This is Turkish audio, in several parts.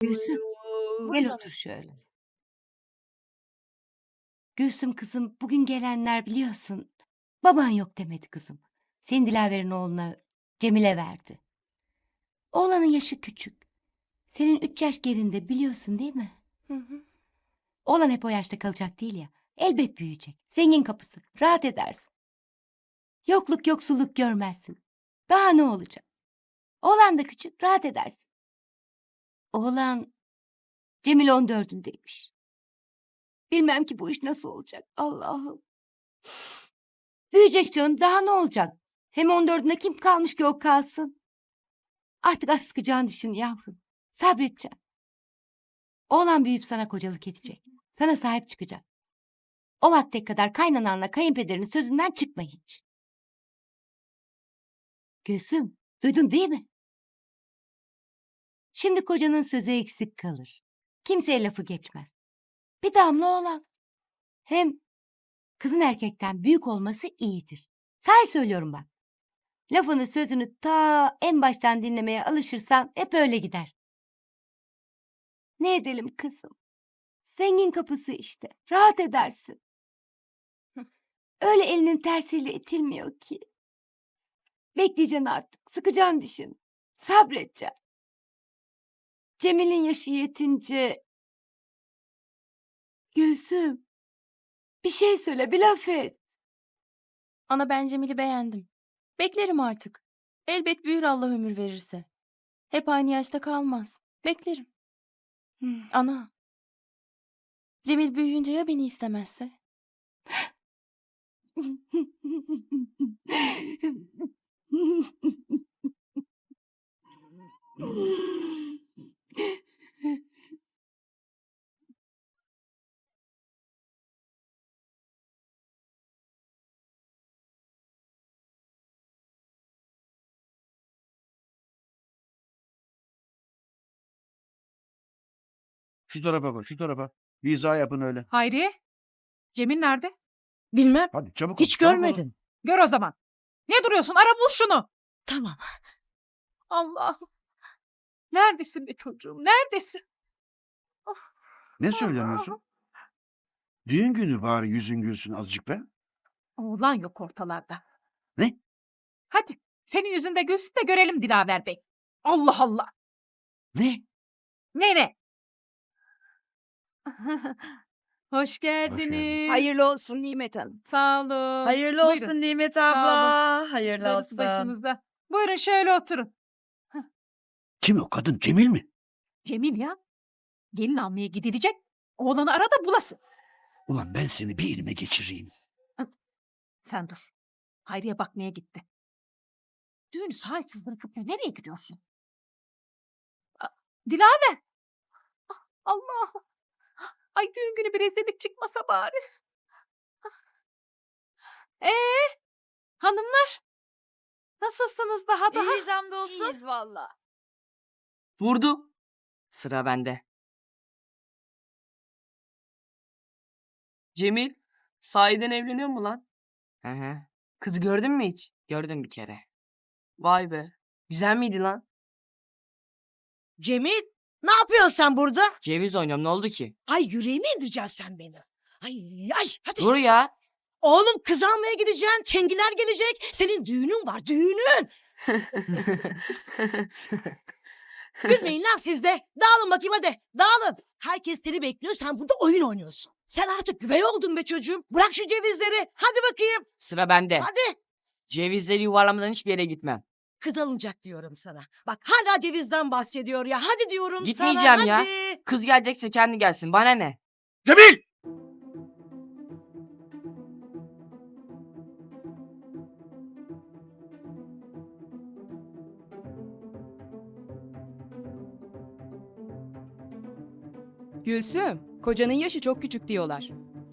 Gülsüm, gel otur şöyle. Gülsüm kızım, bugün gelenler biliyorsun. Baban yok demedi kızım. Senin Dilaver'in oğluna Cemile verdi. Oğlanın yaşı küçük. Senin üç yaş gerinde biliyorsun değil mi? Oğlan hep o yaşta kalacak değil ya. Elbet büyüyecek. Zengin kapısı. Rahat edersin. Yokluk yoksulluk görmezsin. Daha ne olacak? Oğlan da küçük. Rahat edersin. Oğlan Cemil on dördündeymiş. Bilmem ki bu iş nasıl olacak. Allah'ım. Büyüyecek canım. Daha ne olacak? Hem on dördünde kim kalmış ki o kalsın? Artık az sıkacağın dişini yavrum. Sabredeceğim. Oğlan büyüyüp sana kocalık edecek. Sana sahip çıkacak. O vakte kadar kaynananla kayınpederinin sözünden çıkma hiç. Gülsüm, duydun değil mi? Şimdi kocanın sözü eksik kalır. Kimseye lafı geçmez. Bir damla oğlan. Hem kızın erkekten büyük olması iyidir. Sahi söylüyorum bak. Lafını sözünü ta en baştan dinlemeye alışırsan hep öyle gider. Ne edelim kızım? Zengin kapısı işte. Rahat edersin. Öyle elinin tersiyle itilmiyor ki. Bekleyeceksin artık. Sıkacaksın dişini. Sabredeceksin. Cemil'in yaşı yetince... Gülsüm. Bir şey söyle, bir laf et. Ana ben Cemil'i beğendim. Beklerim artık. Elbet büyür Allah ömür verirse. Hep aynı yaşta kalmaz. Beklerim. Hmm. Ana. Cemil büyüyünce ya beni istemezse? Şu tarafa bak, şu tarafa. Bir izah yapın öyle. Hayri? Cemil nerede? Bilmem. Hadi çabuk ol. Hiç çabuk olun. görmedim. Gör o zaman. Ne duruyorsun? Ara bul şunu. Tamam. Allah'ım. Neredesin be çocuğum? Neredesin? Ne söylemiyorsun? Düğün günü bari yüzün gülsün azıcık be. Oğlan yok ortalarda. Ne? Hadi senin yüzünde gülsün de görelim Dilaver Bey. Allah Allah. Ne? Ne ne? Hoş geldiniz. geldin. Hayırlı olsun Nimet Hanım. Sağ olun. Hayırlı Buyurun. olsun Nimet Sağ olun. abla. Hayırlı Darısı olsun. başınıza. Buyurun şöyle oturun. Kim o kadın? Cemil mi? Cemil ya. Gelin almaya gidilecek. Oğlanı ara da bulasın. Ulan ben seni bir elime geçireyim. Sen dur. Hayriye bakmaya gitti. Düğünü sahipsiz bırakıp da nereye gidiyorsun? A- Dilaver. Ah, Allah. Ay düğün günü bir rezillik çıkmasa bari. Ee, hanımlar. Nasılsınız daha daha? İyiyiz hamdolsun. İyiyiz valla. Vurdu. Sıra bende. Cemil, sahiden evleniyor mu lan? Hı hı. Kızı gördün mü hiç? Gördüm bir kere. Vay be. Güzel miydi lan? Cemil ne yapıyorsun sen burada? Ceviz oynuyorum ne oldu ki? Ay yüreğimi indireceksin sen beni. Ay ay hadi. Dur ya. Oğlum kız almaya gideceksin. Çengiler gelecek. Senin düğünün var düğünün. Gülmeyin lan siz de. Dağılın bakayım hadi. Dağılın. Herkes seni bekliyor. Sen burada oyun oynuyorsun. Sen artık güvey oldun be çocuğum. Bırak şu cevizleri. Hadi bakayım. Sıra bende. Hadi. Cevizleri yuvarlamadan hiçbir yere gitmem. Kız alınacak diyorum sana. Bak hala cevizden bahsediyor ya. Hadi diyorum sana. Gitmeyeceğim ya. hadi. Kız gelecekse kendi gelsin. Bana ne? Cemil! Gülsüm, kocanın yaşı çok küçük diyorlar.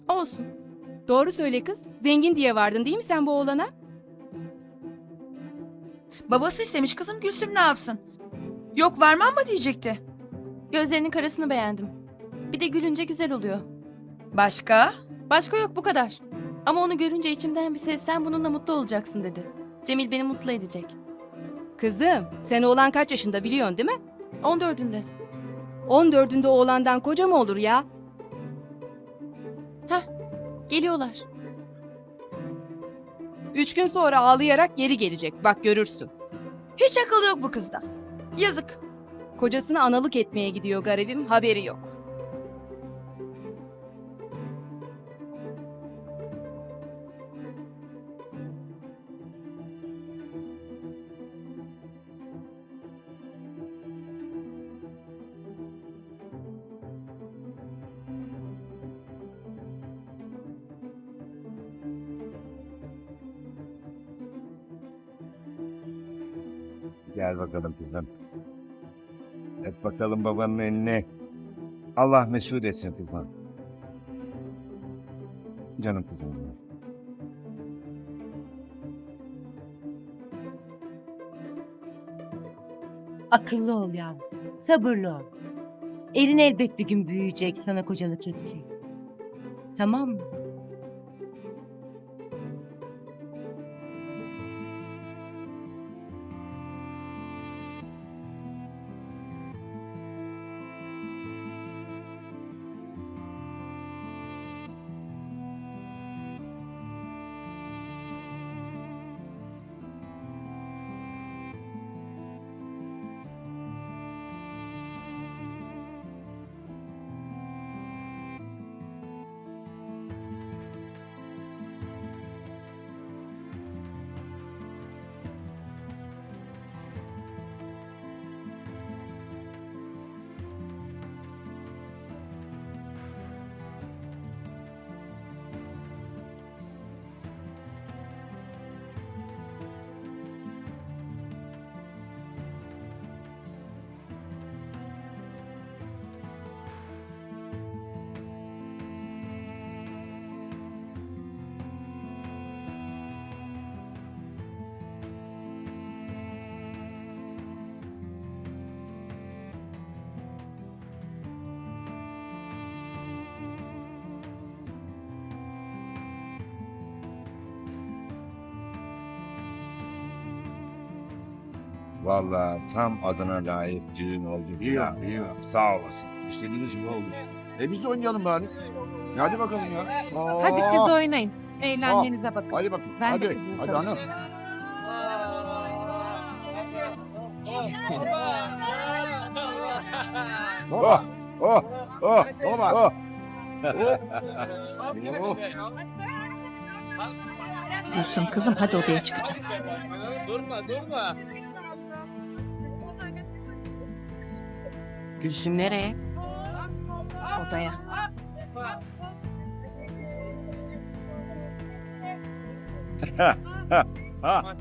Olsun. Doğru söyle kız. Zengin diye vardın değil mi sen bu oğlana? Babası istemiş kızım Gülsüm ne yapsın? Yok vermem mi diyecekti. Gözlerinin karasını beğendim. Bir de gülünce güzel oluyor. Başka? Başka yok bu kadar. Ama onu görünce içimden bir ses sen bununla mutlu olacaksın dedi. Cemil beni mutlu edecek. Kızım, sen oğlan kaç yaşında biliyorsun değil mi? 14'ünde. 14'ünde oğlandan koca mı olur ya? Geliyorlar. Üç gün sonra ağlayarak geri gelecek. Bak görürsün. Hiç akıl yok bu kızda. Yazık. Kocasını analık etmeye gidiyor garibim. Haberi yok. Gel bakalım kızım. Öp bakalım babanın elini. Allah mesut etsin kızım. Canım kızım. Akıllı ol yavrum. Sabırlı ol. Elin elbet bir gün büyüyecek, sana kocalık edecek. Tamam mı? Vallahi tam adına layık düğün oldu. İyi ya, iyi ya. Sağ olasın. İstediğiniz gibi oldu. E biz de oynayalım bari. E Hadi bakalım ya. Hadi siz Aa, oynayın. Eğlenmenize bakın. Hadi bakayım. Ben de hadi. kızımı Hadi hanım. tanıyacağım. Baba. Oh, oh, Baba. oh. Oh. Gülsüm kızım hadi odaya çıkacağız. Gülsüm nereye? Odaya. Ha.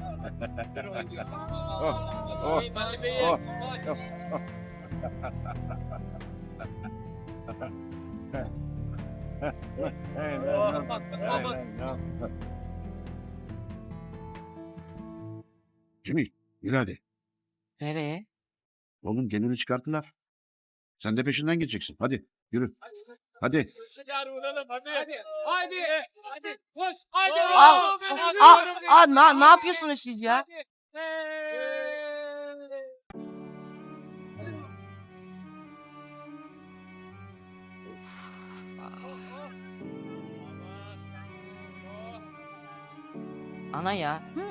Cemil, yürü hadi. Nereye? Oğlum gelini çıkarttılar. Sen de peşinden gideceksin. Hadi yürü. Hadi. Aa, aa, aa, na- ne yapıyorsunuz siz ya? Ana ya, Hı.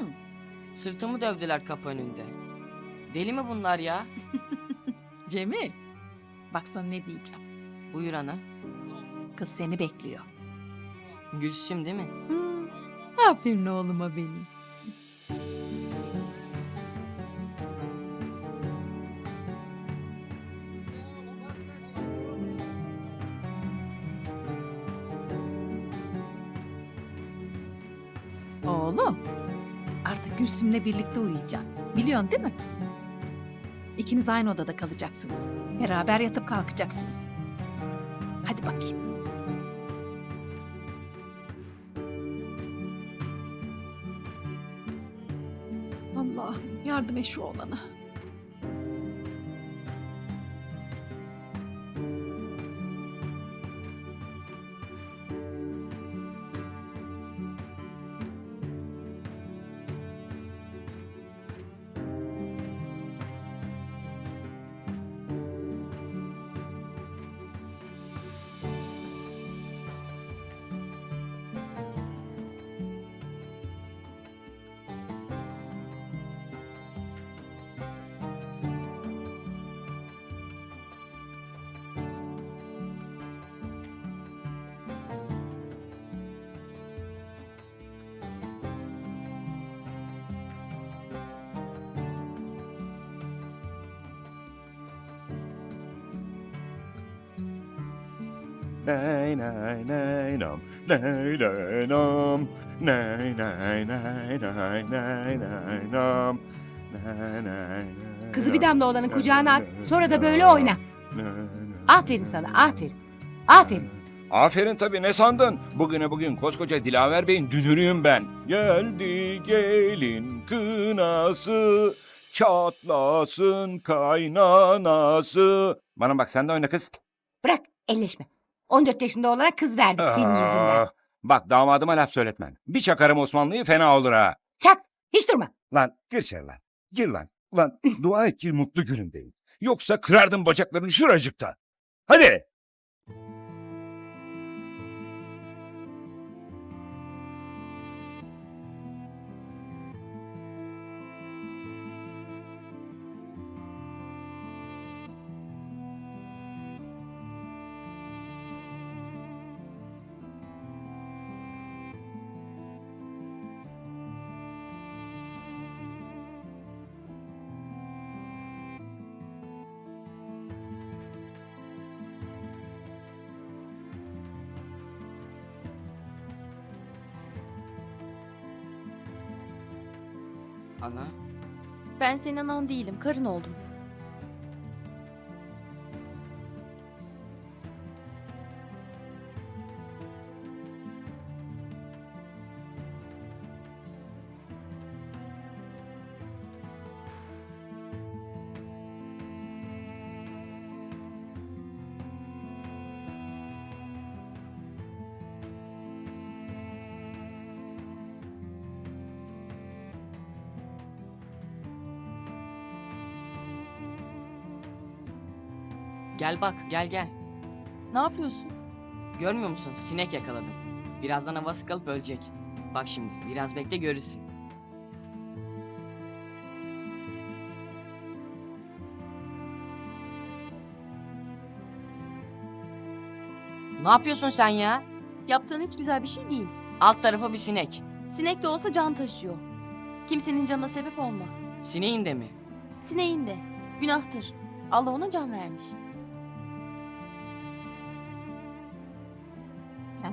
sırtımı dövdüler kapı önünde. Deli mi bunlar ya? Cemil. Bak sana ne diyeceğim. Buyur ana. Kız seni bekliyor. Gülsüm değil mi? Hı. Aferin oğluma benim. Oğlum, artık Gülsüm'le birlikte uyuyacaksın. Biliyorsun değil mi? İkiniz aynı odada kalacaksınız. Beraber yatıp kalkacaksınız. Hadi bakayım. Allah'ım yardım et şu oğlana. Nay nay nay nam. Nay nay nam. Nay nay nay nay nay nay nam. Nay nay Kızı bir damla oğlanın kucağına at. Sonra da böyle oyna. Aferin sana aferin. Aferin. Aferin tabii ne sandın? Bugüne bugün koskoca Dilaver Bey'in dünürüyüm ben. Geldi gelin kınası, çatlasın kaynanası. Bana bak sen de oyna kız. Bırak elleşme. 14 yaşında olana kız verdik senin yüzünden. Aa, Bak damadıma laf söyletmen. Bir çakarım Osmanlı'yı fena olur ha. Çak hiç durma. Lan gir içeri lan. Gir lan. Lan dua et ki mutlu günümdeyim. Yoksa kırardım bacaklarını şuracıkta. Hadi. Ana. Ben senin anan değilim, karın oldum. Gel bak gel gel. Ne yapıyorsun? Görmüyor musun? Sinek yakaladım. Birazdan havası kalıp ölecek. Bak şimdi biraz bekle görürsün. Ne yapıyorsun sen ya? Yaptığın hiç güzel bir şey değil. Alt tarafı bir sinek. Sinek de olsa can taşıyor. Kimsenin canına sebep olma. Sineğin de mi? Sineğin de. Günahtır. Allah ona can vermiş.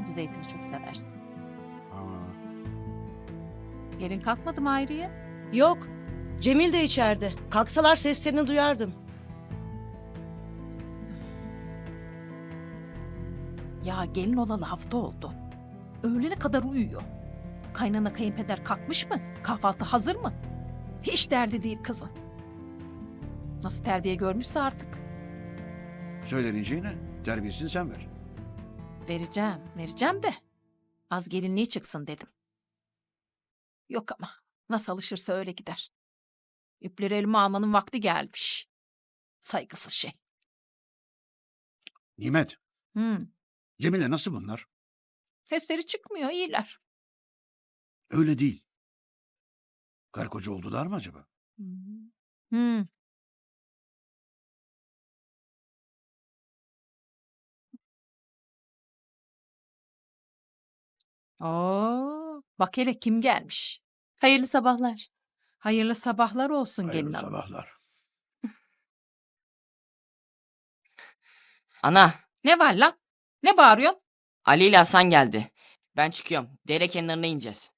Bu zeytini çok seversin. Gelin kalkmadı mı Hayriye? Yok. Cemil de içeride. Kalksalar seslerini duyardım. Ya gelin olalı hafta oldu. Öğlene kadar uyuyor. Kaynana kayınpeder kalkmış mı? Kahvaltı hazır mı? Hiç derdi değil kızın. Nasıl terbiye görmüşse artık. Söyleneceğine terbiyesini sen ver. Vereceğim, vereceğim de. Az gelinliği çıksın dedim. Yok ama nasıl alışırsa öyle gider. İpleri elime almanın vakti gelmiş. Saygısız şey. Nimet, Hmm. Cemile nasıl bunlar? Sesleri çıkmıyor, iyiler. Öyle değil. Karı koca oldular mı acaba? Hmm. Oo, bak hele kim gelmiş. Hayırlı sabahlar. Hayırlı sabahlar olsun gelin Hayırlı hanım. sabahlar. Ana. Ne var lan? Ne bağırıyorsun? Ali ile Hasan geldi. Ben çıkıyorum. Dere kenarına ineceğiz.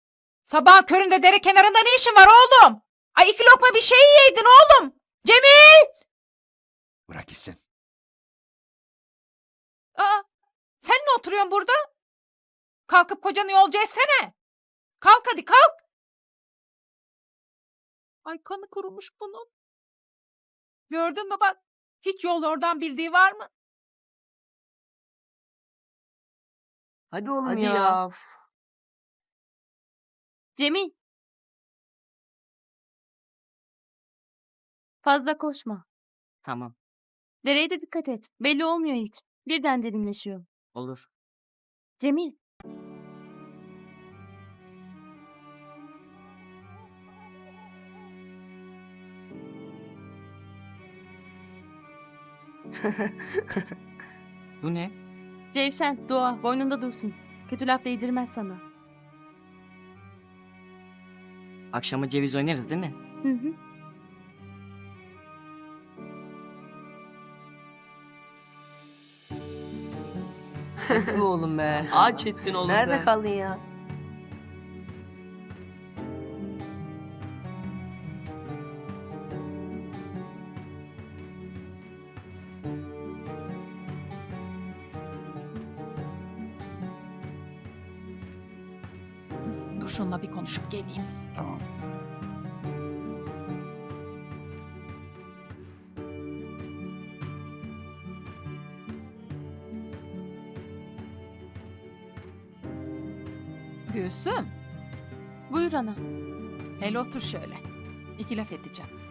Sabah köründe dere kenarında ne işin var oğlum? Ay iki lokma bir şey yiyeydin oğlum. Cemil! Bırak gitsin. Aa, sen ne oturuyorsun burada? Kalkıp kocanı yolcu etsene. Kalk hadi kalk. Ay kanı kurumuş bunun. Gördün mü bak. Hiç yol oradan bildiği var mı? Hadi oğlum Hadi ya. ya. Cemil. Fazla koşma. Tamam. Dereye de dikkat et. Belli olmuyor hiç. Birden derinleşiyor. Olur. Cemil. Bu ne? Cevşen, dua. Boynunda dursun. Kötü laf değdirmez sana. Akşama ceviz oynarız değil mi? Hı hı. Oğlum be. Ağaç ettin oğlum Nerede be. kaldın ya? Dur şununla bir konuşup geleyim. Tamam. Gülsüm, Buyur ana. hele otur şöyle. İki laf edeceğim.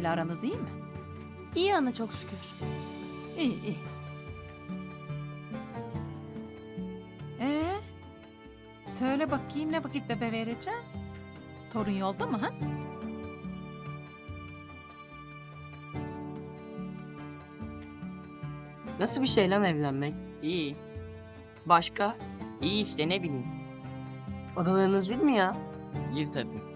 Cemil'le aranız iyi mi? İyi ana çok şükür. İyi iyi. Ee, söyle bakayım ne vakit bebe vereceğim? Torun yolda mı ha? Nasıl bir şey lan evlenmek? İyi. Başka? İyi işte ne bileyim. Odalarınız bir mi ya? Bir tabii.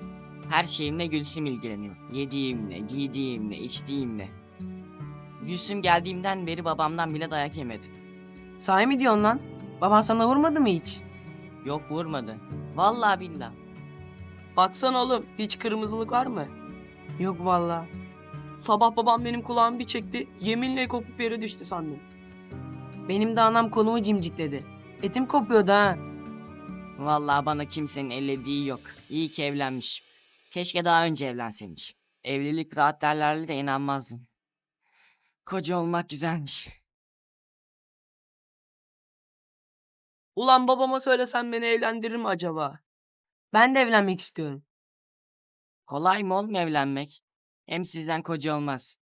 Her şeyimle Gülsüm ilgileniyor. Yediğimle, giydiğimle, içtiğimle. Gülsüm geldiğimden beri babamdan bile dayak yemedim. Sahi mi diyorsun lan? Baban sana vurmadı mı hiç? Yok vurmadı. Vallahi billah. Baksana oğlum hiç kırmızılık var mı? Yok valla. Sabah babam benim kulağımı bir çekti. Yeminle kopup yere düştü sandım. Benim de anam kolumu cimcikledi. Etim kopuyordu ha. Vallahi bana kimsenin ellediği yok. İyi ki evlenmiş. Keşke daha önce evlenseymiş. Evlilik rahat derlerle de inanmazdım. Koca olmak güzelmiş. Ulan babama söylesem beni evlendirir mi acaba? Ben de evlenmek istiyorum. Kolay mı oğlum evlenmek? Hem sizden koca olmaz.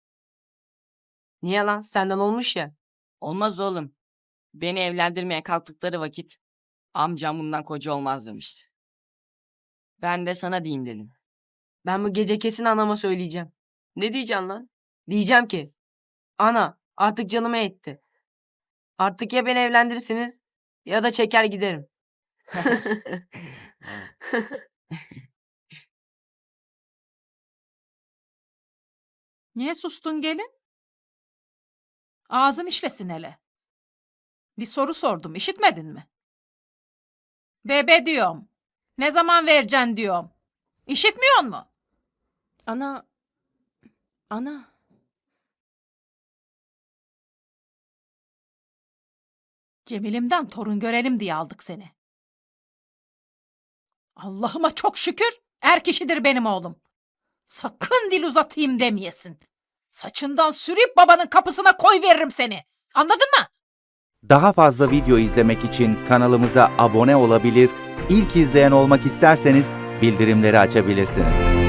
Niye lan? Senden olmuş ya. Olmaz oğlum. Beni evlendirmeye kalktıkları vakit amcam bundan koca olmaz demişti. Ben de sana diyeyim dedim. Ben bu gece kesin anama söyleyeceğim. Ne diyeceksin lan? Diyeceğim ki. Ana artık canıma etti. Artık ya beni evlendirirsiniz ya da çeker giderim. Niye sustun gelin? Ağzın işlesin hele. Bir soru sordum, işitmedin mi? Bebe diyorum. Ne zaman vereceksin diyorum. İşitmiyor mu? Ana. Ana. Cemil'imden torun görelim diye aldık seni. Allah'ıma çok şükür er kişidir benim oğlum. Sakın dil uzatayım demeyesin. Saçından sürüp babanın kapısına koy veririm seni. Anladın mı? Daha fazla video izlemek için kanalımıza abone olabilir, ilk izleyen olmak isterseniz bildirimleri açabilirsiniz.